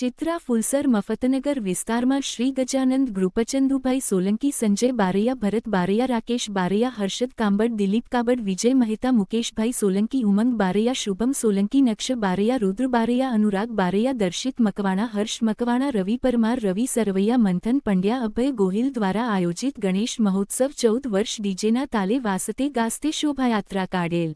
ચિત્રા ફુલસર મફતનગર વિસ્તારમાં શ્રી ગજાનંદ ગૃપચંદુભાઈ સોલંકી, સંજય બારૈયા, ભરત બારૈયા, રાકેશ બારૈયા, હર્ષદ કાંબડ દિલીપ કાબડ, વિજય મહેતા, મુકેશભાઈ સોલંકી, ઉમંગ બારૈયા, શુભમ સોલંકી, નક્ષ બારૈયા, રુદ્ર બારૈયા, અનુરાગ બારૈયા, દર્શિત મકવાણા, હર્ષ મકવાણા, રવિ પરમાર, રવિ સરવૈયા, મંથન પંડ્યા, અભય ગોહિલ દ્વારા આયોજિત ગણેશ મહોત્સવ ચૌદ વર્ષ ડીજેના તાલે વાસતે ગાસ્તે શોભાયાત્રા કાઢેલ.